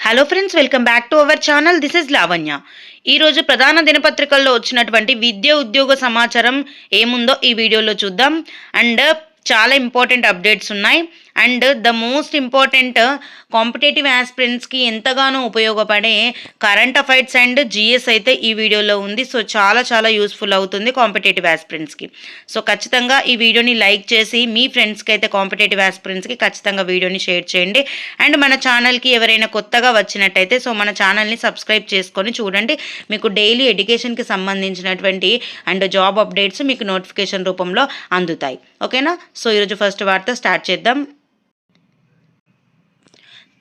Hello friends welcome back to our channel this is Lavanya ఈరోజు ప్రధాన దినపత్రికల్లో వచ్చినటువంటి విద్య ఉద్యోగ సమాచారం ఏముందో ఈ వీడియోలో చూద్దాం. అండ్ చాలా ఇంపార్టెంట్ అప్డేట్స్ ఉన్నాయి. And the most important competitive ఆస్పిరెంట్స్కి ఎంతగానో ఉపయోగపడే కరెంట్ అఫైర్స్ అండ్ జిఎస్ అయితే ఈ వీడియోలో ఉంది. సో చాలా చాలా యూస్ఫుల్ అవుతుంది కాంపిటేటివ్ ఆస్పిరెంట్స్కి సో ఖచ్చితంగా ఈ వీడియోని లైక్ చేసి మీ ఫ్రెండ్స్కి అయితే కాంపిటేటివ్ ఆస్పిరెంట్స్కి ఖచ్చితంగా వీడియోని షేర్ చేయండి. అండ్ మన ఛానల్కి ఎవరైనా కొత్తగా వచ్చినట్టయితే సో మన ఛానల్ని సబ్స్క్రైబ్ చేసుకొని చూడండి. మీకు డైలీ ఎడ్యుకేషన్కి సంబంధించినటువంటి అండ్ జాబ్ అప్డేట్స్ మీకు నోటిఫికేషన్ రూపంలో అందుతాయి. ఓకేనా? సో ఈరోజు ఫస్ట్ వార్త స్టార్ట్ చేద్దాం.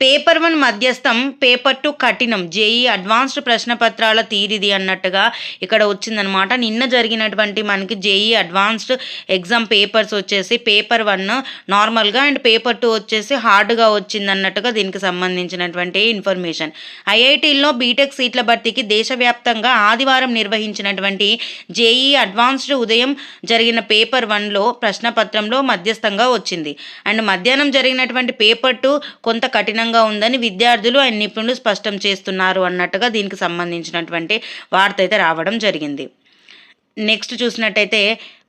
పేపర్ వన్ మధ్యస్థం పేపర్ టూ కఠినం జేఈ అడ్వాన్స్డ్ ప్రశ్న పత్రాల తీరిది అన్నట్టుగా ఇక్కడ వచ్చిందనమాట. నిన్న జరిగినటువంటి మనకి జేఈ అడ్వాన్స్డ్ ఎగ్జామ్ పేపర్స్ వచ్చేసి పేపర్ వన్ నార్మల్గా అండ్ పేపర్ టూ వచ్చేసి హార్డ్గా వచ్చింది అన్నట్టుగా దీనికి సంబంధించినటువంటి ఇన్ఫర్మేషన్. ఐఐటీల్లో బీటెక్ సీట్ల భర్తీకి దేశవ్యాప్తంగా ఆదివారం నిర్వహించినటువంటి జేఈ అడ్వాన్స్డ్ ఉదయం జరిగిన పేపర్ వన్లో ప్రశ్నపత్రంలో మధ్యస్థంగా వచ్చింది. అండ్ మధ్యాహ్నం జరిగినటువంటి పేపర్ టూ కొంత కఠినంగా ఉందని విద్యార్థులు ఆయన నిపుణులు స్పష్టం చేస్తున్నారు అన్నట్టుగా దీనికి సంబంధించినటువంటి వార్త అయితే రావడం జరిగింది. నెక్స్ట్ చూసినట్టయితే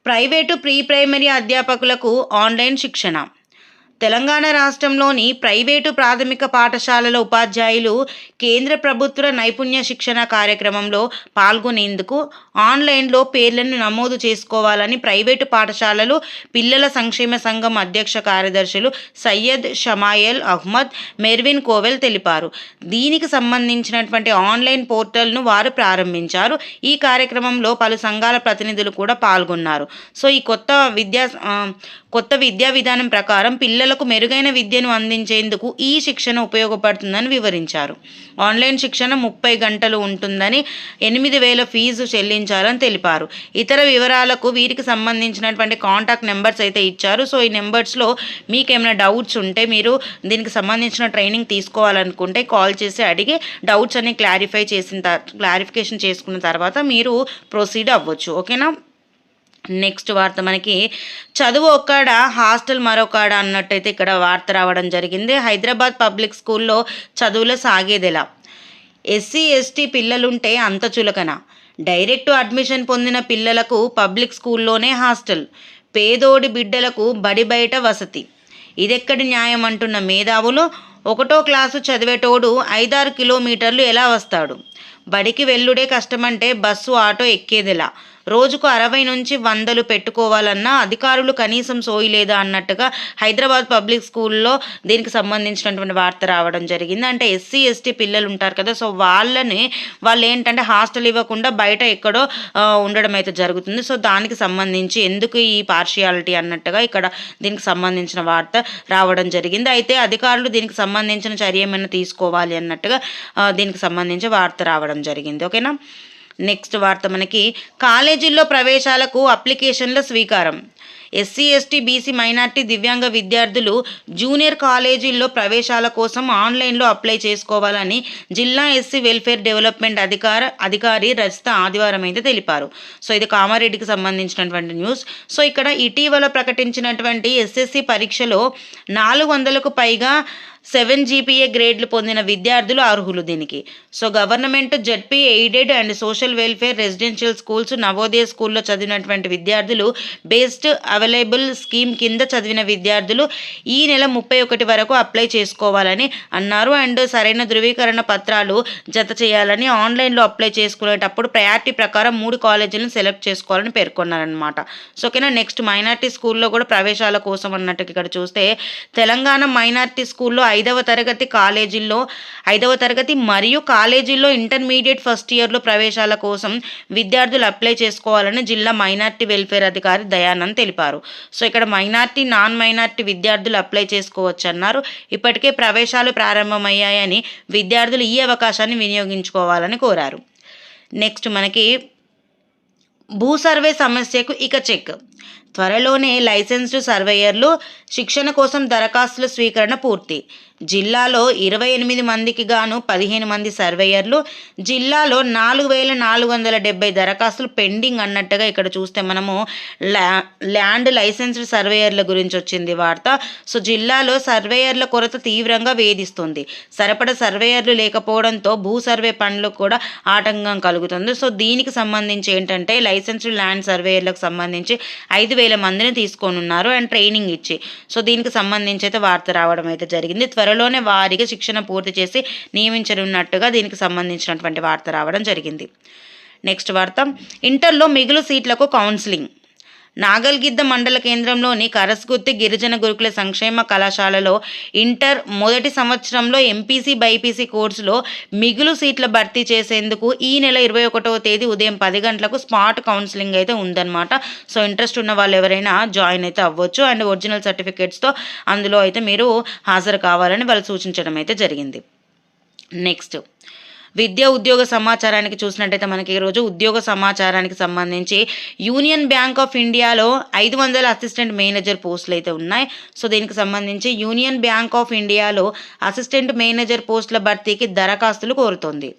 ప్రైవేటు ప్రీ ప్రైమరీ అధ్యాపకులకు ఆన్లైన్ శిక్షణ. తెలంగాణ రాష్ట్రంలోని ప్రైవేటు ప్రాథమిక పాఠశాలల ఉపాధ్యాయులు కేంద్ర ప్రభుత్వ నైపుణ్య శిక్షణ కార్యక్రమంలో పాల్గొనేందుకు ఆన్లైన్లో పేర్లను నమోదు చేసుకోవాలని ప్రైవేటు పాఠశాలలు పిల్లల సంక్షేమ సంఘం అధ్యక్ష కార్యదర్శులు సయ్యద్ షమాయల్ అహ్మద్ మెర్విన్ కోవెల్ తెలిపారు. దీనికి సంబంధించినటువంటి ఆన్లైన్ పోర్టల్ను వారు ప్రారంభించారు. ఈ కార్యక్రమంలో పలు సంఘాల ప్రతినిధులు కూడా పాల్గొన్నారు. సో ఈ కొత్త విద్యా కొత్త విద్యా విధానం ప్రకారం పిల్లలకు మెరుగైన విద్యను అందించేందుకు ఈ శిక్షణ ఉపయోగపడుతుందని వివరించారు. ఆన్లైన్ శిక్షణ ముప్పై గంటలు ఉంటుందని ఎనిమిది వేల ఫీజు చెల్లించాలని తెలిపారు. ఇతర వివరాలకు వీరికి సంబంధించినటువంటి కాంటాక్ట్ నెంబర్స్ అయితే ఇచ్చారు. సో ఈ నెంబర్స్లో మీకేమైనా డౌట్స్ ఉంటే మీరు దీనికి సంబంధించిన ట్రైనింగ్ తీసుకోవాలనుకుంటే కాల్ చేసి అడిగి డౌట్స్ అన్ని క్లారిఫై చేసిన తర్వాత క్లారిఫికేషన్ చేసుకున్న తర్వాత మీరు ప్రొసీడ్ అవ్వచ్చు. ఓకేనా? నెక్స్ట్ వార్త మనకి చదువు ఒక్కడ హాస్టల్ మరొకడ అన్నట్టయితే ఇక్కడ వార్త రావడం జరిగింది. హైదరాబాద్ పబ్లిక్ స్కూల్లో చదువులో సాగేదెలా? ఎస్సీ ఎస్టీ పిల్లలుంటే అంత చులకన. డైరెక్ట్ అడ్మిషన్ పొందిన పిల్లలకు పబ్లిక్ స్కూల్లోనే హాస్టల్. పేదోడి బిడ్డలకు బడి బయట వసతి. ఇదెక్కడి న్యాయం అంటున్న మేధావులు? ఒకటో క్లాసు చదివేటోడు ఐదారు కిలోమీటర్లు ఎలా వస్తాడు? బడికి వెళ్ళుడే కష్టమంటే బస్సు ఆటో ఎక్కేదిలా? రోజుకు అరవై నుంచి వందలు పెట్టుకోవాలన్నా అధికారులు కనీసం సోయలేదా అన్నట్టుగా హైదరాబాద్ పబ్లిక్ స్కూల్లో దీనికి సంబంధించినటువంటి వార్త రావడం జరిగింది. అంటే ఎస్సీ ఎస్టీ పిల్లలు ఉంటారు కదా సో వాళ్ళని వాళ్ళు ఏంటంటే హాస్టల్ ఇవ్వకుండా బయట ఎక్కడో ఉండడం అయితే జరుగుతుంది. సో దానికి సంబంధించి ఎందుకు ఈ పార్షియాలిటీ అన్నట్టుగా ఇక్కడ దీనికి సంబంధించిన వార్త రావడం జరిగింది. అయితే అధికారులు దీనికి సంబంధించిన చర్య ఏమైనా తీసుకోవాలి అన్నట్టుగా దీనికి సంబంధించి వార్త రావడం జరిగింది. ఓకేనా? నెక్స్ట్ వార్త మనకి కాలేజీల్లో ప్రవేశాలకు అప్లికేషన్ల స్వీకారం. ఎస్సీ ఎస్టీ బీసీ మైనార్టీ దివ్యాంగ విద్యార్థులు జూనియర్ కాలేజీల్లో ప్రవేశాల కోసం ఆన్లైన్లో అప్లై చేసుకోవాలని జిల్లా ఎస్సీ వెల్ఫేర్ డెవలప్మెంట్ అధికార అధికారి రజిత ఆదివారం అయితే తెలిపారు. సో ఇది కామారెడ్డికి సంబంధించినటువంటి న్యూస్. సో ఇక్కడ ఇటీవల ప్రకటించినటువంటి ఎస్ఎస్సి పరీక్షలో నాలుగు వందలకు పైగా సెవెన్ జీపీఏ గ్రేడ్లు పొందిన విద్యార్థులు అర్హులు దీనికి. So government ZP aided and social welfare residential schools Navodaya స్కూల్లో చదివినటువంటి విద్యార్థులు బేస్డ్ అవైలబుల్ స్కీమ్ కింద చదివిన విద్యార్థులు ఈ నెల ముప్పై ఒకటి వరకు అప్లై చేసుకోవాలని అన్నారు. అండ్ సరైన ధృవీకరణ పత్రాలు జత చేయాలని ఆన్లైన్లో అప్లై చేసుకునేటప్పుడు ప్రయారిటీ ప్రకారం మూడు కాలేజీలను సెలెక్ట్ చేసుకోవాలని పేర్కొన్నారనమాట సో ఓకేనా? నెక్స్ట్ మైనార్టీ స్కూల్లో కూడా ప్రవేశాల కోసం అన్నట్టు ఇక్కడ చూస్తే తెలంగాణ మైనార్టీ స్కూల్లో ఐదవ తరగతి కాలేజీల్లో ఐదవ తరగతి మరియు కాలేజీల్లో ఇంటర్మీడియట్ ఫస్ట్ ఇయర్లో ప్రవేశాల కోసం విద్యార్థులు అప్లై చేసుకోవాలని జిల్లా మైనార్టీ వెల్ఫేర్ అధికారి దయానంద్ తెలిపారు. సో ఇక్కడ మైనార్టీ నాన్ మైనార్టీ విద్యార్థులు అప్లై చేసుకోవచ్చు అన్నారు ఇప్పటికే ప్రవేశాలు ప్రారంభమయ్యాయని విద్యార్థులు ఈ అవకాశాన్ని వినియోగించుకోవాలని కోరారు. నెక్స్ట్ మనకి భూ సర్వే సమస్యకు ఇక చెక్. త్వరలోనే లైసెన్స్డ్ సర్వేయర్లు శిక్షణ కోసం దరఖాస్తుల స్వీకరణ పూర్తి. జిల్లాలో ఇరవై ఎనిమిది మందికి గాను పదిహేను మంది సర్వేయర్లు జిల్లాలో నాలుగు వేల నాలుగు వందల డెబ్బై దరఖాస్తులు పెండింగ్ అన్నట్టుగా ఇక్కడ చూస్తే మనము ల్యా ల్యాండ్ లైసెన్స్డ్ సర్వేయర్ల గురించి వచ్చింది వార్త. సో జిల్లాలో సర్వేయర్ల కొరత తీవ్రంగా వేధిస్తుంది. సరిపడ సర్వేయర్లు లేకపోవడంతో భూ సర్వే పనులకు కూడా ఆటంకం కలుగుతుంది. సో దీనికి సంబంధించి ఏంటంటే లైసెన్స్డ్ ల్యాండ్ సర్వేయర్లకు సంబంధించి ఐదు వేల మందిని తీసుకోనున్నారు అండ్ ట్రైనింగ్ ఇచ్చి. సో దీనికి సంబంధించి అయితే వార్త రావడం అయితే జరిగింది. త్వరలోనే వారికి శిక్షణ పూర్తి చేసి నియమించనున్నట్టుగా దీనికి సంబంధించినటువంటి వార్త రావడం జరిగింది. నెక్స్ట్ వార్త. ఇంటర్లో మిగులు సీట్లకు కౌన్సిలింగ్. నాగల్గిద్ద మండల కేంద్రంలోని కరస్గుత్తి గిరిజన గురుకుల సంక్షేమ కళాశాలలో ఇంటర్ మొదటి సంవత్సరంలో ఎంపీసీ బైపీసీ కోర్సులో మిగులు సీట్ల భర్తీ చేసేందుకు ఈ నెల ఇరవై ఒకటవ తేదీ ఉదయం పది గంటలకు స్మార్ట్ కౌన్సిలింగ్ అయితే ఉందన్నమాట. సో ఇంట్రెస్ట్ ఉన్న వాళ్ళు ఎవరైనా జాయిన్ అయితే అవ్వచ్చు. అండ్ ఒరిజినల్ సర్టిఫికేట్స్తో అందులో అయితే మీరు హాజరు కావాలని వాళ్ళు సూచించడం అయితే జరిగింది. నెక్స్ట్ విద్యా ఉద్యోగ సమాచారానికి చూసినట్టయితే మనకి ఈరోజు ఉద్యోగ సమాచారానికి సంబంధించి యూనియన్ బ్యాంక్ ఆఫ్ ఇండియాలో ఐదు వందల అసిస్టెంట్ మేనేజర్ పోస్టులు అయితే ఉన్నాయి. సో దీనికి సంబంధించి యూనియన్ బ్యాంక్ ఆఫ్ ఇండియాలో అసిస్టెంట్ మేనేజర్ పోస్టుల భర్తీకి దరఖాస్తులు కోరుతోంది.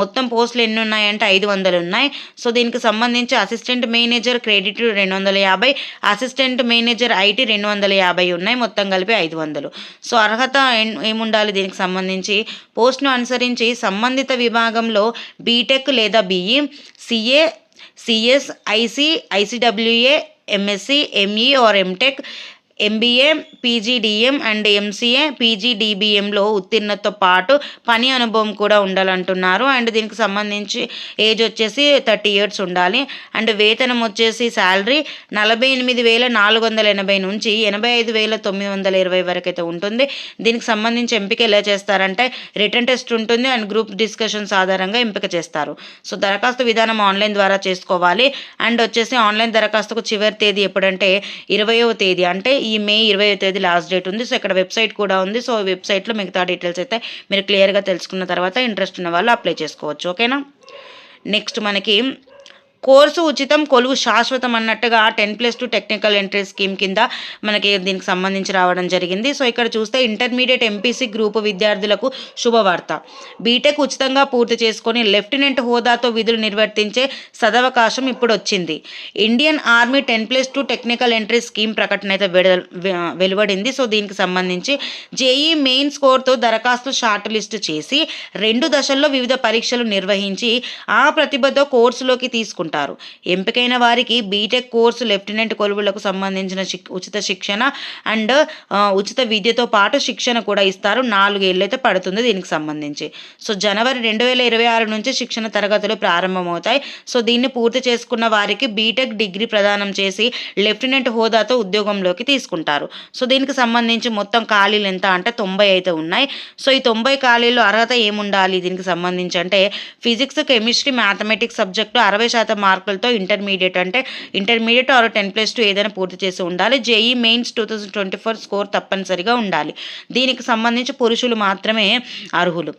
మొత్తం పోస్టులు ఎన్ని ఉన్నాయంటే ఐదు వందలు ఉన్నాయి. సో దీనికి సంబంధించి అసిస్టెంట్ మేనేజర్ క్రెడిట్ రెండు వందల యాభై అసిస్టెంట్ మేనేజర్ ఐటీ రెండు వందల యాభై ఉన్నాయి. మొత్తం కలిపి ఐదు వందలు. సో అర్హత ఏముండాలి దీనికి సంబంధించి? పోస్ట్ను అనుసరించి సంబంధిత విభాగంలో బీటెక్ లేదా BE CA CS IC ICWA MSc ME or MTech MBA PGDM and MCA పీజీడిబిఎంలో ఉత్తీర్ణతో పాటు పని అనుభవం కూడా ఉండాలంటున్నారు. అండ్ దీనికి సంబంధించి ఏజ్ వచ్చేసి థర్టీ ఇయర్స్ ఉండాలి. అండ్ వేతనం వచ్చేసి శాలరీ నలభై ఎనిమిది వేల నాలుగు వందల ఎనభై నుంచి ఎనభై ఐదు వేల తొమ్మిది వందల ఇరవై వరకు అయితే ఉంటుంది. దీనికి సంబంధించి ఎంపిక ఎలా చేస్తారంటే రిటర్న్ టెస్ట్ ఉంటుంది అండ్ గ్రూప్ డిస్కషన్స్ ఆధారంగా ఎంపిక చేస్తారు. సో దరఖాస్తు విధానం ఆన్లైన్ ద్వారా చేసుకోవాలి. అండ్ వచ్చేసి ఆన్లైన్ దరఖాస్తుకు చివరి తేదీ ఎప్పుడంటే ఇరవయో తేదీ అంటే ఈ ఈ మే ఇరవై తేదీ లాస్ట్ డేట్ ఉంది. సో ఇక్కడ వెబ్సైట్ కూడా ఉంది. సో వెబ్సైట్లో మిగతా డీటెయిల్స్ అయితే మీరు క్లియర్గా తెలుసుకున్న తర్వాత ఇంట్రెస్ట్ ఉన్న వాళ్ళు అప్లై చేసుకోవచ్చు. ఓకేనా నెక్స్ట్ మనకి కోర్సు ఉచితం కొలువు శాశ్వతం అన్నట్టుగా ten plus two technical entry scheme కింద మనకి దీనికి సంబంధించి రావడం జరిగింది. సో ఇక్కడ చూస్తే ఇంటర్మీడియట్ ఎంపీసీ గ్రూపు విద్యార్థులకు శుభవార్త. బీటెక్ ఉచితంగా పూర్తి చేసుకొని లెఫ్టినెంట్ హోదాతో విధులు నిర్వర్తించే సదవకాశం ఇప్పుడు వచ్చింది Indian army ten plus two technical entry scheme ప్రకటన అయితే వెడ- వెలువడింది. సో దీనికి సంబంధించి జేఈ మెయిన్ స్కోర్తో దరఖాస్తు షార్ట్ లిస్ట్ చేసి రెండు దశల్లో వివిధ పరీక్షలు నిర్వహించి ఆ ప్రతిభతో కోర్సులోకి తీసుకుంటారు. ఎంపికైన వారికి బీటెక్ కోర్సు లెఫ్టినెంట్ కొలువులకు సంబంధించిన ఉచిత శిక్షణ అండ్ ఉచిత విద్యతో పాటు శిక్షణ కూడా ఇస్తారు. నాలుగేళ్ళైతే పడుతుంది దీనికి సంబంధించి. సో జనవరి రెండు వేల ఇరవై ఆరు నుంచి శిక్షణ తరగతులు ప్రారంభమవుతాయి. సో దీన్ని పూర్తి చేసుకున్న వారికి బీటెక్ డిగ్రీ ప్రదానం చేసి లెఫ్టినెంట్ హోదాతో ఉద్యోగంలోకి తీసుకుంటారు. సో దీనికి సంబంధించి మొత్తం ఖాళీలు ఎంత అంటే తొంభై అయితే ఉన్నాయి. సో ఈ తొంభై ఖాళీలు అర్హత ఏముండాలి దీనికి సంబంధించి అంటే ఫిజిక్స్ కెమిస్ట్రీ మ్యాథమెటిక్స్ సబ్జెక్టు అరవై శాతం మార్కులతో ఇంటర్మీడియట్ అంటే intermediate or ten plus two ఏదైనా పూర్తి చేసి ఉండాలి. JEE mains two thousand twenty four score తప్పనిసరిగా ఉండాలి. దీనికి సంబంధించి పురుషులు మాత్రమే అర్హులు.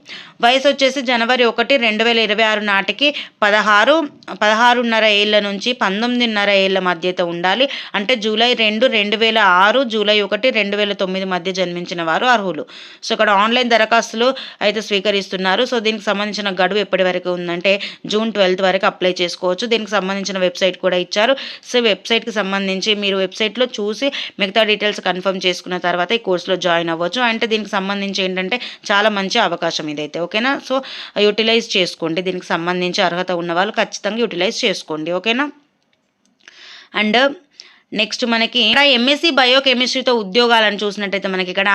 వయసు వచ్చేసి జనవరి ఒకటి రెండు వేల ఇరవై ఆరు నాటికి పదహారు పదహారున్నర ఏళ్ళ నుంచి పంతొమ్మిదిన్నర ఏళ్ళ మధ్య అయితే ఉండాలి. అంటే జూలై రెండు రెండు వేల ఆరు జూలై ఒకటి రెండు వేల తొమ్మిది మధ్య జన్మించిన వారు అర్హులు. సో ఇక్కడ ఆన్లైన్ దరఖాస్తులు అయితే స్వీకరిస్తున్నారు. సో దీనికి సంబంధించిన గడువు ఎప్పటి వరకు ఉందంటే జూన్ ట్వెల్త్ వరకు అప్లై చేసుకోవచ్చు. దీనికి సంబంధించిన వెబ్సైట్ కూడా ఇచ్చారు. సో వెబ్సైట్కి సంబంధించి మీరు వెబ్సైట్లో చూసి మిగతా డీటెయిల్స్ కన్ఫర్మ్ చేసుకున్న తర్వాత ఈ కోర్సులో జాయిన్ అవ్వచ్చు. అంటే దీనికి సంబంధించి ఏంటంటే చాలా మంచి అవకాశం ఇదైతే ఓకేనా? సో యూటిలైజ్ చేసుకోండి. దీనికి సంబంధించి అర్హత ఉన్న వాళ్ళు ఖచ్చితంగా యూటిలైజ్ చేసుకోండి ఓకేనా? అండ్ నెక్స్ట్ మనకి ఇక్కడ ఎంఎస్సీ బయోకెమిస్ట్రీతో ఉద్యోగాలను చూసినట్టయితే మనకి ఇక్కడ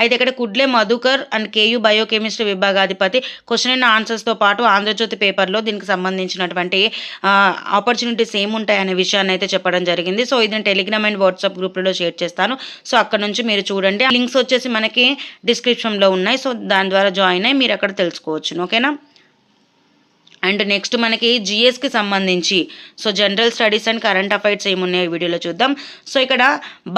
అయితే ఇక్కడ కుడ్లే మధుకర్ అండ్ కేయు బయోకెమిస్ట్రీ విభాగాధిపతి. క్వశ్చన్ అండ్ ఆన్సర్స్తో పాటు ఆంధ్రజ్యోతి పేపర్లో దీనికి సంబంధించినటువంటి ఆపర్చునిటీస్ ఏముంటాయి అనే విషయాన్ని అయితే చెప్పడం జరిగింది. సో ఇది టెలిగ్రామ్ అండ్ వాట్సాప్ గ్రూప్లలో షేర్ చేస్తాను. సో అక్కడ నుంచి మీరు చూడండి. లింక్స్ వచ్చేసి మనకి డిస్క్రిప్షన్లో ఉన్నాయి. సో దాని ద్వారా జాయిన్ అయ్యి మీరు అక్కడ తెలుసుకోవచ్చు ఓకేనా అండ్ నెక్స్ట్ మనకి జిఎస్కి సంబంధించి so general studies and current affairs ఏమున్నాయో ఈ వీడియోలో చూద్దాం. సో ఇక్కడ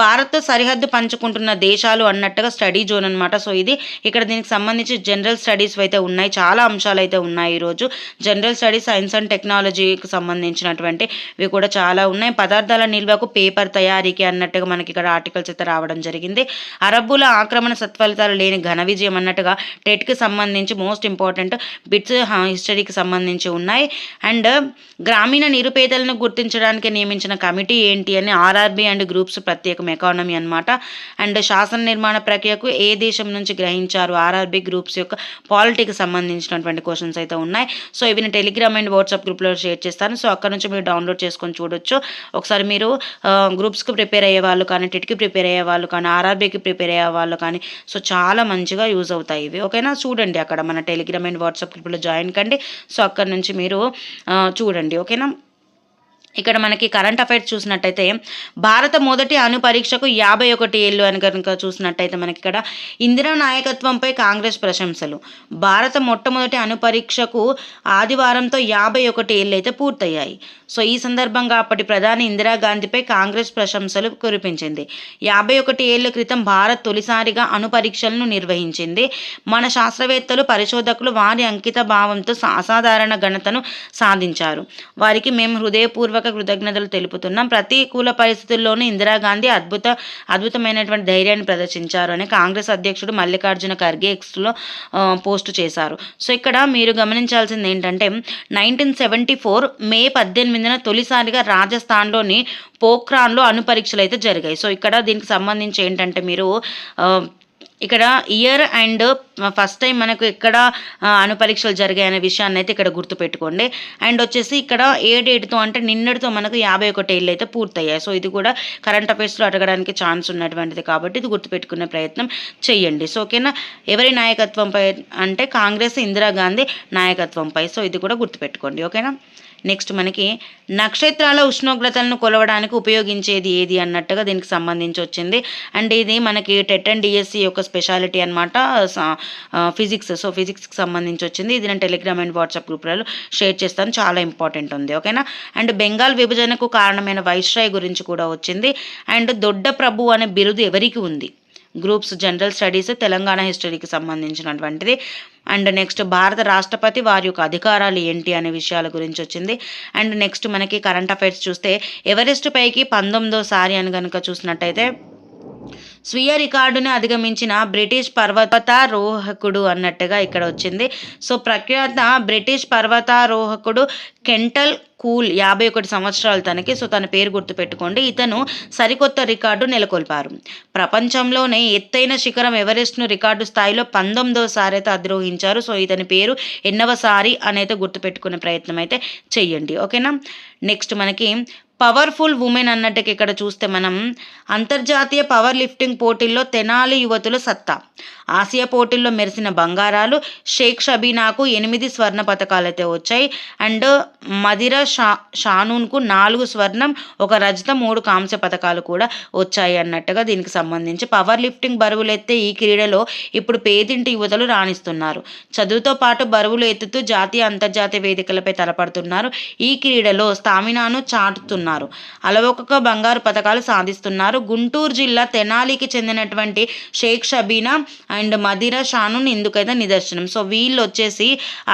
భారత్ సరిహద్దు పంచుకుంటున్న దేశాలు అన్నట్టుగా స్టడీ జోన్ అనమాట సో ఇది ఇక్కడ దీనికి సంబంధించి జనరల్ స్టడీస్ అయితే ఉన్నాయి చాలా అంశాలు అయితే ఉన్నాయి ఈరోజు. జనరల్ స్టడీస్ సైన్స్ అండ్ టెక్నాలజీకి సంబంధించినటువంటి ఇవి కూడా చాలా ఉన్నాయి. పదార్థాల నిల్వకు పేపర్ తయారీకి అన్నట్టుగా మనకి ఇక్కడ ఆర్టికల్స్ అయితే రావడం జరిగింది. అరబ్బుల ఆక్రమణ సత్ఫలితాలు లేని ఘన విజయం అన్నట్టుగా టెట్కి సంబంధించి మోస్ట్ ఇంపార్టెంట్ బిట్స్ హిస్టరీకి సంబంధించి ఉన్నాయి. అండ్ గ్రామీణ నిరుపేదలను గుర్తించడానికి నియమించిన కమిటీ ఏంటి అని ఆర్ఆర్బి అండ్ గ్రూప్స్ ప్రత్యేకం ఎకానమీ అనమాట అండ్ శాసన నిర్మాణ ప్రక్రియకు ఏ దేశం నుంచి గ్రహించారు ఆర్ఆర్బి గ్రూప్స్ యొక్క పాలిటీకి సంబంధించినటువంటి క్వశ్చన్స్ అయితే ఉన్నాయి. సో ఇవి నేను టెలిగ్రామ్ అండ్ వాట్సాప్ గ్రూప్లో షేర్ చేస్తాను. సో అక్కడ నుంచి మీరు డౌన్లోడ్ చేసుకొని చూడొచ్చు. ఒకసారి మీరు గ్రూప్స్కి ప్రిపేర్ అయ్యే వాళ్ళు కానీ టిట్కి ప్రిపేర్ అయ్యే వాళ్ళు కానీ ఆర్ఆర్బీకి ప్రిపేర్ అయ్యే వాళ్ళు కానీ సో చాలా మంచిగా యూజ్ అవుతాయి ఇవి. ఓకేనా? చూడండి అక్కడ మన టెలిగ్రామ్ అండ్ వాట్సాప్ గ్రూప్లో జాయిన్ కండి. సో అక్కడ నుంచి మీరు చూడండి ఓకేనా? ఇక్కడ మనకి కరెంట్ అఫైర్స్ చూసినట్టయితే భారత మొదటి అణు పరీక్షకు యాభై ఒకటి ఏళ్ళు అని కనుక చూసినట్టయితే మనకి ఇక్కడ ఇందిరా నాయకత్వంపై కాంగ్రెస్ ప్రశంసలు. భారత మొట్టమొదటి అణు పరీక్షకు ఆదివారంతో యాభై ఒకటి ఏళ్ళు అయితే పూర్తయ్యాయి. సో ఈ సందర్భంగా అప్పటి ప్రధాని ఇందిరాగాంధీపై కాంగ్రెస్ ప్రశంసలు కురిపించింది. యాభై ఒకటి ఏళ్ళ క్రితం భారత్ తొలిసారిగా అణు పరీక్షలను నిర్వహించింది. మన శాస్త్రవేత్తలు పరిశోధకులు వారి అంకిత భావంతో అసాధారణ ఘనతను సాధించారు. వారికి మేము హృదయపూర్వక కృతజ్ఞతలు తెలుపుతున్నాం. ప్రతికూల పరిస్థితుల్లోనూ ఇందిరాగాంధీ అద్భుత అద్భుతమైనటువంటి ధైర్యాన్ని ప్రదర్శించారు అని కాంగ్రెస్ అధ్యక్షుడు మల్లికార్జున ఖర్గే ఎక్స్లో పోస్ట్ చేశారు. సో ఇక్కడ మీరు గమనించాల్సింది ఏంటంటే నైన్టీన్ సెవెంటీ ఫోర్ మే పద్దెనిమిదిన తొలిసారిగా రాజస్థాన్లోని పోఖ్రాన్లో అనుపరీక్షలు అయితే జరిగాయి. సో ఇక్కడ దీనికి సంబంధించి ఏంటంటే మీరు ఇక్కడ ఇయర్ అండ్ ఫస్ట్ టైం మనకు ఎక్కడ అనుపరీక్షలు జరిగాయనే విషయాన్ని అయితే ఇక్కడ గుర్తుపెట్టుకోండి. అండ్ వచ్చేసి ఇక్కడ ఏ డేట్తో అంటే నిన్నటితో మనకు యాభై ఒకటి ఏళ్ళు అయితే పూర్తయ్యాయి. సో ఇది కూడా కరెంట్ అఫైర్స్లో అడగడానికి ఛాన్స్ ఉన్నటువంటిది కాబట్టి ఇది గుర్తుపెట్టుకునే ప్రయత్నం చేయండి. సో ఓకేనా? ఎవరి నాయకత్వంపై అంటే కాంగ్రెస్ ఇందిరాగాంధీ నాయకత్వంపై. సో ఇది కూడా గుర్తుపెట్టుకోండి. ఓకేనా? నెక్స్ట్ మనకి నక్షత్రాల ఉష్ణోగ్రతలను కొలవడానికి ఉపయోగించేది ఏది అన్నట్టుగా దీనికి సంబంధించి వచ్చింది. అండ్ ఇది మనకి టెట్ అండ్ డిఎస్సి యొక్క స్పెషాలిటీ అనమాట ఫిజిక్స్ సో ఫిజిక్స్కి సంబంధించి వచ్చింది. ఇది నేను టెలిగ్రామ్ అండ్ వాట్సాప్ గ్రూప్లలో షేర్ చేస్తాను. చాలా ఇంపార్టెంట్ ఉంది. ఓకేనా అండ్ బెంగాల్ విభజనకు కారణమైన వైస్రాయ్ గురించి కూడా వచ్చింది. అండ్ దొడ్డ ప్రభు అనే బిరుదు ఎవరికి ఉంది? గ్రూప్స్ జనరల్ స్టడీస్ తెలంగాణ హిస్టరీకి సంబంధించినటువంటిది. అండ్ నెక్స్ట్ భారత రాష్ట్రపతి వారి యొక్క అధికారాలు ఏంటి అనే విషయాల గురించి వచ్చింది. అండ్ నెక్స్ట్ మనకి కరెంట్ అఫైర్స్ చూస్తే ఎవరెస్ట్ పైకి పంతొమ్మిదోసారి అని కనుక చూసినట్టయితే స్వీయ రికార్డుని అధిగమించిన బ్రిటిష్ పర్వతారోహకుడు అన్నట్టుగా ఇక్కడ వచ్చింది. సో ప్రఖ్యాత బ్రిటిష్ పర్వతారోహకుడు కెంటల్ కూల్ యాభై ఒకటి సంవత్సరాలు తనకి. సో తన పేరు గుర్తుపెట్టుకోండి. ఇతను సరికొత్త రికార్డు నెలకొల్పారు. ప్రపంచంలోనే ఎత్తైన శిఖరం ఎవరెస్ట్ను రికార్డు స్థాయిలో పంతొమ్మిదవసారి అయితే అధిరోహించారు. సో ఇతని పేరు ఎన్నవసారి అనైతే గుర్తుపెట్టుకునే ప్రయత్నం అయితే చెయ్యండి. ఓకేనా? నెక్స్ట్ మనకి పవర్ఫుల్ ఉమెన్ అన్నట్టుగా ఇక్కడ చూస్తే మనం అంతర్జాతీయ పవర్ లిఫ్టింగ్ పోటీల్లో తెనాలి యువతుల సత్తా. ఆసియా పోటీల్లో మెరిసిన బంగారాలు షేక్ షబీనాకు ఎనిమిది స్వర్ణ పథకాలు అయితే వచ్చాయి. అండ్ మదిర షా షానూన్కు నాలుగు స్వర్ణం ఒక రజత మూడు కాంస్య పథకాలు కూడా వచ్చాయి అన్నట్టుగా దీనికి సంబంధించి పవర్ లిఫ్టింగ్ బరువులు ఎత్తే ఈ క్రీడలో ఇప్పుడు పేదింటి యువతలు రాణిస్తున్నారు. చదువుతో పాటు బరువులు ఎత్తుతూ జాతీయ అంతర్జాతీయ వేదికలపై తలపడుతున్నారు. ఈ క్రీడలో స్టామినాను చాటుతున్నారు. అలవొక బంగారు పథకాలు సాధిస్తున్నారు. గుంటూరు జిల్లా తెనాలికి చెందినటువంటి షేక్ షబీనా అండ్ మదిరా షాను ఇందుకైతే నిదర్శనం. సో వీళ్ళు వచ్చేసి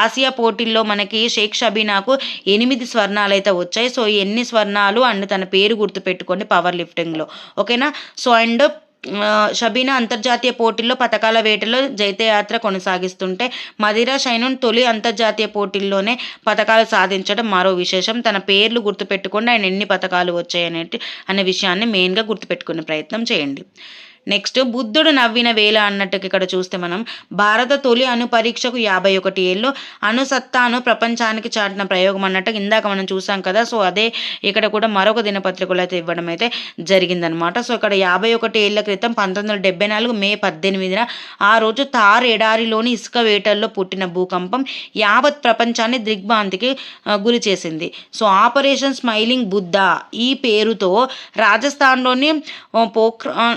ఆసియా పోటీల్లో మనకి షేక్ షబీనాకు ఎనిమిది స్వర్ణాలు అయితే వచ్చాయి. సో ఎన్ని స్వర్ణాలు అండ్ తన పేరు గుర్తుపెట్టుకోండి పవర్ లిఫ్టింగ్లో. ఓకేనా? సో అండ్ షబీనా అంతర్జాతీయ పోటీల్లో పథకాల వేటలో జైతయాత్ర కొనసాగిస్తుంటే మదిరా షైనున్ తొలి అంతర్జాతీయ పోటీల్లోనే పథకాలు సాధించడం మరో విశేషం. తన పేర్లు గుర్తుపెట్టుకోండి ఆయన ఎన్ని పథకాలు వచ్చాయనే అనే విషయాన్ని మెయిన్గా గుర్తుపెట్టుకునే ప్రయత్నం చేయండి. నెక్స్ట్ బుద్ధుడు నవ్విన వేళ అన్నట్టుగా ఇక్కడ చూస్తే మనం భారత తొలి అణు పరీక్షకు యాభై ఒకటి ఏళ్ళు అణుసత్తాను ప్రపంచానికి చాటిన ప్రయోగం అన్నట్టు ఇందాక మనం చూసాం కదా సో అదే ఇక్కడ కూడా మరొక దినపత్రికలు అయితే ఇవ్వడం అయితే జరిగిందనమాట సో ఇక్కడ యాభై ఒకటి ఏళ్ళ క్రితం పంతొమ్మిది వందల నాలుగు మే పద్దెనిమిదిన ఆ రోజు తార్ ఎడారిలోని ఇసుక వేటల్లో పుట్టిన భూకంపం యావత్ ప్రపంచాన్ని దిగ్భ్రాంతికి గురి చేసింది. సో ఆపరేషన్ స్మైలింగ్ బుద్ధ ఈ పేరుతో రాజస్థాన్లోని పోఖ్రా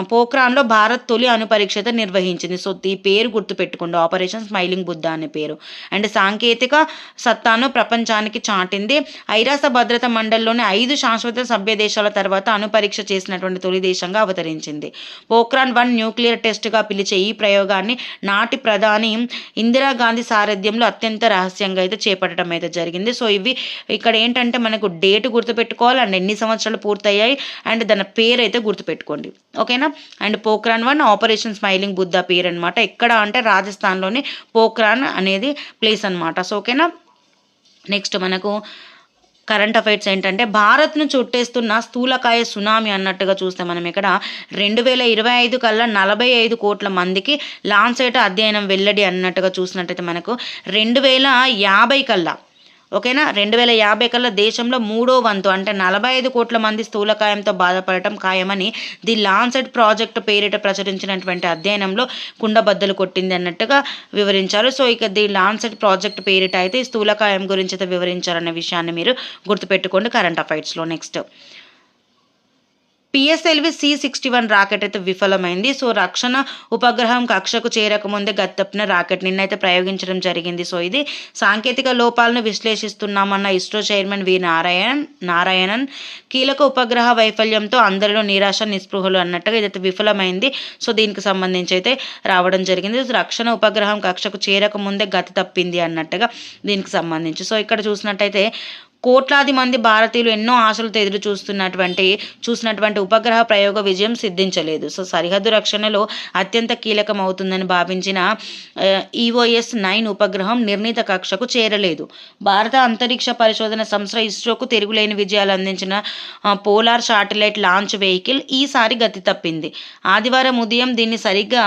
పోఖ్రాన్లో భారత్ తొలి అణుపరీక్షత నిర్వహించింది. సో ఈ పేరు గుర్తుపెట్టుకోండి. ఆపరేషన్ స్మైలింగ్ బుద్ధ అనే పేరు. అండ్ సాంకేతిక సత్తాను ప్రపంచానికి చాటింది. ఐరాస భద్రత మండలిలోని ఐదు శాశ్వత సభ్య దేశాల తర్వాత అణుపరీక్ష చేసినటువంటి తొలి దేశంగా అవతరించింది. పోఖ్రాన్ వన్ న్యూక్లియర్ టెస్ట్గా పిలిచే ఈ ప్రయోగాన్ని నాటి ప్రధాని ఇందిరాగాంధీ సారథ్యంలో అత్యంత రహస్యంగా అయితే చేపట్టడం అయితే జరిగింది. సో ఇవి ఇక్కడ ఏంటంటే మనకు డేట్ గుర్తుపెట్టుకోవాలి. అండ్ ఎన్ని సంవత్సరాలు పూర్తయ్యాయి. అండ్ దాని పేరు అయితే గుర్తుపెట్టుకోండి. ఓకే ఓకేనా and Pokhran one operation smiling Buddha పేరు అనమాట ఎక్కడ అంటే రాజస్థాన్లోని పోఖ్రాన్ అనేది ప్లేస్ అనమాట సో ఓకేనా? నెక్స్ట్ మనకు కరెంట్ అఫైర్స్ ఏంటంటే భారత్ను చుట్టేస్తున్న స్థూలకాయ సునామీ అన్నట్టుగా చూస్తే మనం ఇక్కడ రెండు వేల ఇరవై ఐదు కల్లా నలభై ఐదు కోట్ల మందికి లాన్సైట్ అధ్యయనం వెల్లడి అన్నట్టుగా చూసినట్టయితే మనకు రెండు వేల యాభై కల్లా ఓకేనా? రెండు వేల యాభై కల్లా దేశంలో మూడో వంతు అంటే నలభై ఐదు కోట్ల మంది స్థూలకాయంతో బాధపడటం ఖాయమని ది లాన్సెట్ ప్రాజెక్ట్ పేరిట ప్రచురించినటువంటి అధ్యయనంలో కుండబద్దలు కొట్టింది అన్నట్టుగా వివరించారు. సో ఇక ది లాన్సెట్ ప్రాజెక్ట్ పేరిట అయితే స్థూలకాయం గురించి అయితే వివరించారన్న విషయాన్ని మీరు గుర్తుపెట్టుకోండి. Current అఫైర్స్లో next. PSLV C sixty one rocket అయితే విఫలమైంది. సో రక్షణ ఉపగ్రహం కక్షకు చేరకముందే గత్తప్పిన రాకెట్ నిన్నైతే ప్రయోగించడం జరిగింది. సో ఇది సాంకేతిక లోపాలను విశ్లేషిస్తున్నామన్న ISRO chairman V Narayan Narayanan కీలక ఉపగ్రహ వైఫల్యంతో అందరిలో నిరాశ నిస్పృహలు అన్నట్టుగా ఇదైతే విఫలమైంది. సో దీనికి సంబంధించి అయితే రావడం జరిగింది. రక్షణ ఉపగ్రహం కక్షకు చేరకముందే గతి తప్పింది అన్నట్టుగా దీనికి సంబంధించి. సో ఇక్కడ చూసినట్టయితే కోట్లాది మంది భారతీయులు ఎన్నో ఆశలతో ఎదురు చూస్తున్నటువంటి చూసినటువంటి ఉపగ్రహ ప్రయోగ విజయం సిద్ధించలేదు. సో సరిహద్దు రక్షణలో అత్యంత కీలకం అవుతుందని భావించిన ఈఓఎస్ నైన్ ఉపగ్రహం నిర్ణీత కక్షకు చేరలేదు. భారత అంతరిక్ష పరిశోధన సంస్థ ఇస్రోకు తిరుగులేని విజయాలు అందించిన పోలార్ శాటిలైట్ లాంచ్ వెహికల్ ఈసారి గతి తప్పింది. ఆదివారం ఉదయం దీన్ని సరిగ్గా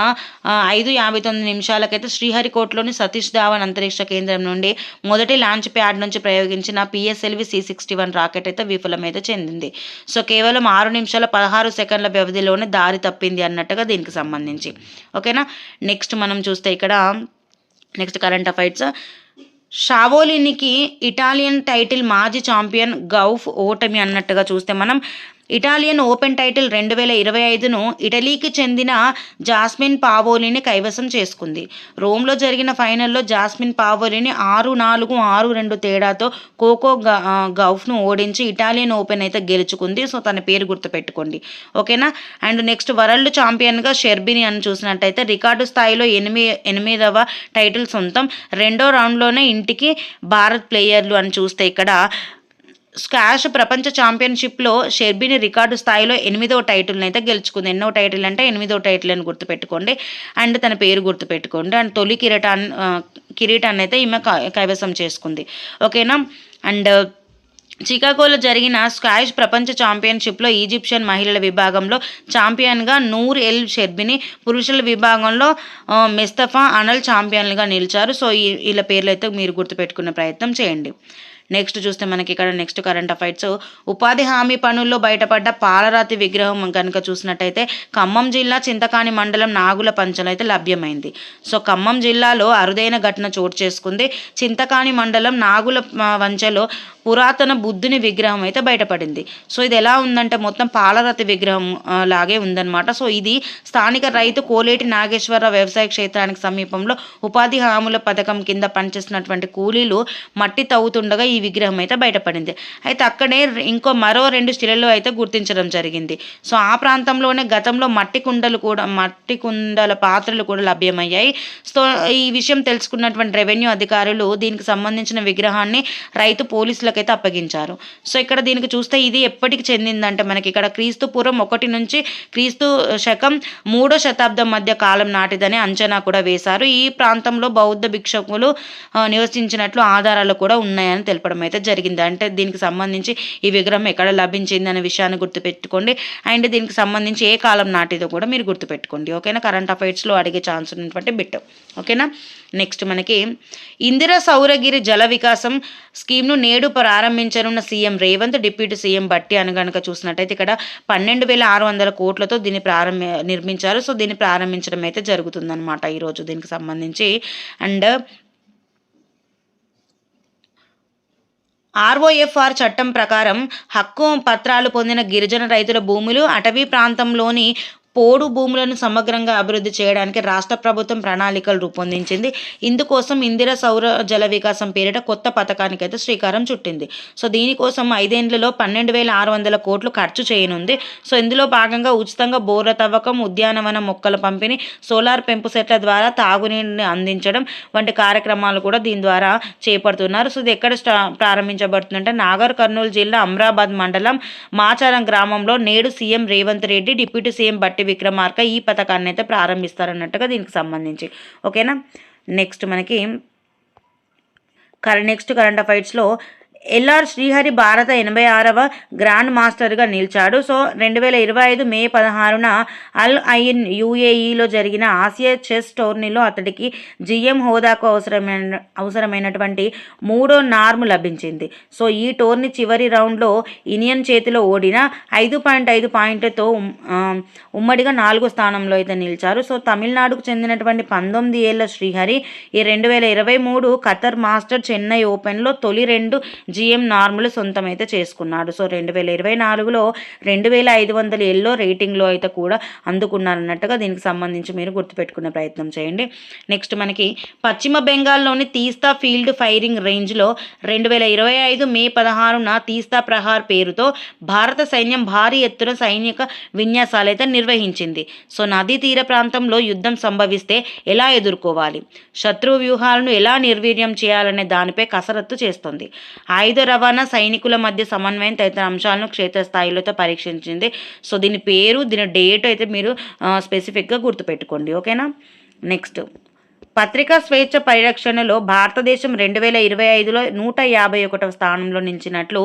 ఐదు యాభై తొమ్మిది నిమిషాలకైతే శ్రీహరికోటలోని సతీష్ ధావన్ అంతరిక్ష కేంద్రం నుండి మొదటి లాంచ్ ప్యాడ్ నుంచి ప్రయోగించిన PS PSLV C sixty one rocket అయితే విఫలమైతే చెందింది. సో కేవలం ఆరు నిమిషాల పదహారు సెకండ్ల వ్యవధిలోనే దారి తప్పింది అన్నట్టుగా దీనికి సంబంధించి. ఓకేనా? నెక్స్ట్ మనం చూస్తే ఇక్కడ నెక్స్ట్ కరెంట్ అఫైర్స్. షావోలినికి ఇటాలియన్ టైటిల్ మాజీ ఛాంపియన్ గౌఫ్ ఓటమి అన్నట్టుగా చూస్తే మనం ఇటాలియన్ ఓపెన్ టైటిల్ రెండు వేల ఇరవై ఐదును ఇటలీకి చెందిన జాస్మిన్ పావోలిని కైవసం చేసుకుంది. రోమ్లో జరిగిన ఫైనల్లో జాస్మిన్ పావోలిని ఆరు నాలుగు ఆరు రెండు తేడాతో కోకో గౌఫ్ను ఓడించి ఇటాలియన్ ఓపెన్ అయితే గెలుచుకుంది. సో తన పేరు గుర్తుపెట్టుకోండి. ఓకేనా? అండ్ నెక్స్ట్ వరల్డ్ ఛాంపియన్గా షెర్బిని అని చూసినట్టయితే రికార్డు స్థాయిలో ఎనిమిది ఎనిమిదవ టైటిల్ సొంతం. రెండో రౌండ్లోనే ఇంటికి భారత్ ప్లేయర్లు అని చూస్తే ఇక్కడ స్కాష్ ప్రపంచ ఛాంపియన్షిప్లో షెర్బిని రికార్డు స్థాయిలో ఎనిమిదో టైటిల్ని అయితే గెలుచుకుంది. ఎన్నో టైటిల్ అంటే ఎనిమిదో టైటిల్ అని గుర్తుపెట్టుకోండి. అండ్ తన పేరు గుర్తుపెట్టుకోండి. అండ్ తొలి కిరీటాన్ని కిరీటాన్ని అయితే ఈమె కైవసం చేసుకుంది. ఓకేనా? అండ్ చికాగోలో జరిగిన స్కాష్ ప్రపంచ ఛాంపియన్షిప్లో ఈజిప్షియన్ మహిళల విభాగంలో ఛాంపియన్గా నూర్ ఎల్ షెర్బిని పురుషుల విభాగంలో మెస్తఫా అనల్ ఛాంపియన్లుగా నిలిచారు. సో ఈ వీళ్ళ పేర్లు అయితే మీరు గుర్తుపెట్టుకునే ప్రయత్నం చేయండి. నెక్స్ట్ చూస్తే మనకి ఇక్కడ నెక్స్ట్ కరెంట్ అఫైర్స్ ఉపాధి హామీ పనుల్లో బయటపడ్డ పాలరాతి విగ్రహం కనుక చూసినట్టయితే ఖమ్మం జిల్లా చింతకాని మండలం నాగుల పంచలో అయితే లభ్యమైంది. సో ఖమ్మం జిల్లాలో అరుదైన ఘటన చోటు చేసుకుంది. చింతకాని మండలం నాగుల వంచలో పురాతన బుద్ధుని విగ్రహం అయితే బయటపడింది. సో ఇది ఎలా ఉందంటే మొత్తం పాలరతి విగ్రహం లాగే ఉందన్నమాట. సో ఇది స్థానిక రైతు కోలేటి నాగేశ్వరరావు వ్యవసాయ క్షేత్రానికి సమీపంలో ఉపాధి హామీల పథకం కింద పనిచేసినటువంటి కూలీలు మట్టి తవ్వుతుండగా ఈ విగ్రహం అయితే బయటపడింది. అయితే అక్కడే ఇంకో మరో రెండు శిలలు అయితే గుర్తించడం జరిగింది. సో ఆ ప్రాంతంలోనే గతంలో మట్టి కుండలు కూడా మట్టి కుండల పాత్రలు కూడా లభ్యమయ్యాయి. సో ఈ విషయం తెలుసుకున్నటువంటి రెవెన్యూ అధికారులు దీనికి సంబంధించిన విగ్రహాన్ని రైతు అయితే అప్పగించారు. సో ఇక్కడ దీనికి చూస్తే ఇది ఎప్పటికి చెందిందంటే మనకి ఇక్కడ క్రీస్తు పూర్వం ఒకటి నుంచి క్రీస్తు శకం మూడో శతాబ్దం మధ్య కాలం నాటిదని అంచనా కూడా వేశారు. ఈ ప్రాంతంలో బౌద్ధ భిక్షకులు నివసించినట్లు ఆధారాలు కూడా ఉన్నాయని తెలపడం అయితే జరిగింది. అంటే దీనికి సంబంధించి ఈ విగ్రహం ఎక్కడ లభించింది అనే విషయాన్ని గుర్తుపెట్టుకోండి. అండ్ దీనికి సంబంధించి ఏ కాలం నాటిదో కూడా మీరు గుర్తుపెట్టుకోండి. ఓకేనా? కరెంట్ అఫైర్స్లో అడిగే ఛాన్స్ ఉన్నటువంటి బిట్ ఓకేనా? నెక్స్ట్ మనకి ఇందిరా సౌరగిరి జల వికాసం స్కీమ్ను నేడు ప్రారంభించనున్న CM Revanth deputy CM Bhatti అని కనుక చూసినట్టయితే ఇక్కడ పన్నెండు వేల ఆరు వందల కోట్లతో దీన్ని ప్రారంభ నిర్మించారు. సో దీన్ని ప్రారంభించడం అయితే జరుగుతుందన్నమాట ఈరోజు దీనికి సంబంధించి. అండ్ ఆర్ఓఎఫ్ఆర్ చట్టం ప్రకారం హక్కు పత్రాలు పొందిన గిరిజన రైతుల భూములు అటవీ ప్రాంతంలోని పోడు భూములను సమగ్రంగా అభివృద్ధి చేయడానికి రాష్ట్ర ప్రభుత్వం ప్రణాళికలు రూపొందించింది. ఇందుకోసం ఇందిరా సౌర జల వికాసం పేరిట కొత్త పథకానికి అయితే శ్రీకారం చుట్టింది. సో దీనికోసం ఐదేండ్లలో పన్నెండు వేల ఆరు వందల కోట్లు ఖర్చు చేయనుంది. సో ఇందులో భాగంగా ఉచితంగా బోర్ల తవ్వకం ఉద్యానవన మొక్కల పంపిణీ సోలార్ పెంపు సెట్ల ద్వారా తాగునీటిని అందించడం వంటి కార్యక్రమాలు కూడా దీని ద్వారా చేపడుతున్నారు. సో ఇది ఎక్కడ స్టా ప్రారంభించబడుతుందంటే నాగర్ కర్నూలు జిల్లా అమ్రాబాద్ మండలం మాచారం గ్రామంలో నేడు CM Revanth Reddy deputy CM Bhatti Vikramarka ఈ పథకాన్ని అయితే ప్రారంభిస్తారన్నట్టుగా దీనికి సంబంధించి. ఓకేనా? నెక్స్ట్ మనకి కర నెక్స్ట్ కరెంట్ అఫైర్స్లో ఎల్ఆర్ శ్రీహరి భారత ఎనభై ఆరవ గ్రాండ్ మాస్టర్గా నిలిచాడు. సో రెండు వేల ఇరవై ఐదు మే పదహారున అల్ అయిన్ యుఏఈలో జరిగిన ఆసియా చెస్ టోర్నీలో అతడికి జిఎం హోదాకు అవసరమైన అవసరమైనటువంటి మూడో నార్మ్ లభించింది. సో ఈ టోర్నీ చివరి రౌండ్లో ఇనియన్ చేతిలో ఓడిన ఐదు పాయింట్ ఐదు పాయింట్తో ఉమ్మడిగా నాలుగో స్థానంలో అయితే నిలిచారు. సో తమిళనాడుకు చెందినటువంటి పంతొమ్మిది ఏళ్ళ శ్రీహరి ఈ రెండు వేల ఇరవై మూడు ఖతర్ మాస్టర్ చెన్నై ఓపెన్లో తొలి రెండు జిఎం నార్మల్ సొంతమైతే చేసుకున్నాడు. సో రెండు వేల ఇరవై నాలుగులో రెండు వేల ఐదు వందల ఎల్లో రేటింగ్లో అయితే కూడా అందుకున్నారన్నట్టుగా దీనికి సంబంధించి మీరు గుర్తుపెట్టుకునే ప్రయత్నం చేయండి. నెక్స్ట్ మనకి పశ్చిమ బెంగాల్లోని తీస్తా ఫీల్డ్ ఫైరింగ్ రేంజ్లో రెండు వేల ఇరవై ఐదు మే పదహారున తీస్తా ప్రహార్ పేరుతో భారత సైన్యం భారీ ఎత్తున సైనిక విన్యాసాలు అయితే నిర్వహించింది. సో నదీ తీర ప్రాంతంలో యుద్ధం సంభవిస్తే ఎలా ఎదుర్కోవాలి? శత్రు వ్యూహాలను ఎలా నిర్వీర్యం చేయాలనే దానిపై కసరత్తు చేస్తుంది. ఆయుధ రవాణా సైనికుల మధ్య సమన్వయం తదితర అంశాలను క్షేత్రస్థాయిలతో పరీక్షించింది. సో దీని పేరు దీని డేట్ అయితే మీరు స్పెసిఫిక్గా గుర్తుపెట్టుకోండి. ఓకేనా? నెక్స్ట్ పత్రికా స్వేచ్ఛ పరిరక్షణలో భారతదేశం రెండు వేల ఇరవై ఐదులో నూట యాభై ఒకటవ స్థానంలో నిలిచినట్లు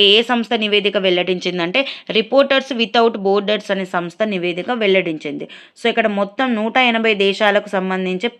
ఏ సంస్థ నివేదిక వెల్లడించిందంటే రిపోర్టర్స్ వితౌట్ బోర్డర్స్ అనే సంస్థ నివేదిక వెల్లడించింది. సో ఇక్కడ మొత్తం నూట ఎనభై దేశాలకు సంబంధించి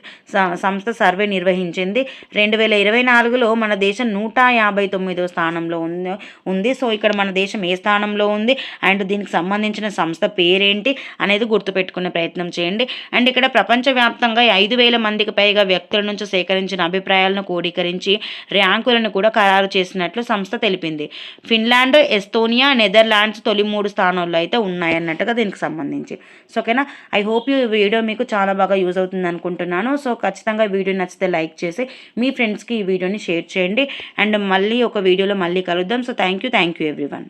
సంస్థ సర్వే నిర్వహించింది. రెండు వేల ఇరవై నాలుగులో మన దేశం నూట యాభై తొమ్మిదో స్థానంలో ఉంది ఉంది. సో ఇక్కడ మన దేశం ఏ స్థానంలో ఉంది? అండ్ దీనికి సంబంధించిన సంస్థ పేరేంటి? అనేది గుర్తుపెట్టుకునే ప్రయత్నం చేయండి. అండ్ ఇక్కడ ప్రపంచవ్యాప్తంగా ఐదు వేల మంది మందికి పైగా వ్యక్తుల నుంచి సేకరించిన అభిప్రాయాలను క్రోడీకరించి ర్యాంకులను కూడా ఖరారు చేసినట్లు సంస్థ తెలిపింది. ఫిన్లాండ్ ఎస్తోనియా నెదర్లాండ్స్ తొలి మూడు స్థానాల్లో అయితే ఉన్నాయన్నట్టుగా దీనికి సంబంధించి. సో ఓకేనా? ఐ హోప్ యూ వీడియో మీకు చాలా బాగా యూజ్ అవుతుంది అనుకుంటున్నాను. సో ఖచ్చితంగా వీడియో నచ్చితే లైక్ చేసి మీ ఫ్రెండ్స్కి ఈ వీడియోని షేర్ చేయండి. అండ్ మళ్ళీ ఒక వీడియోలో మళ్ళీ కలుద్దాం. So thank you thank you everyone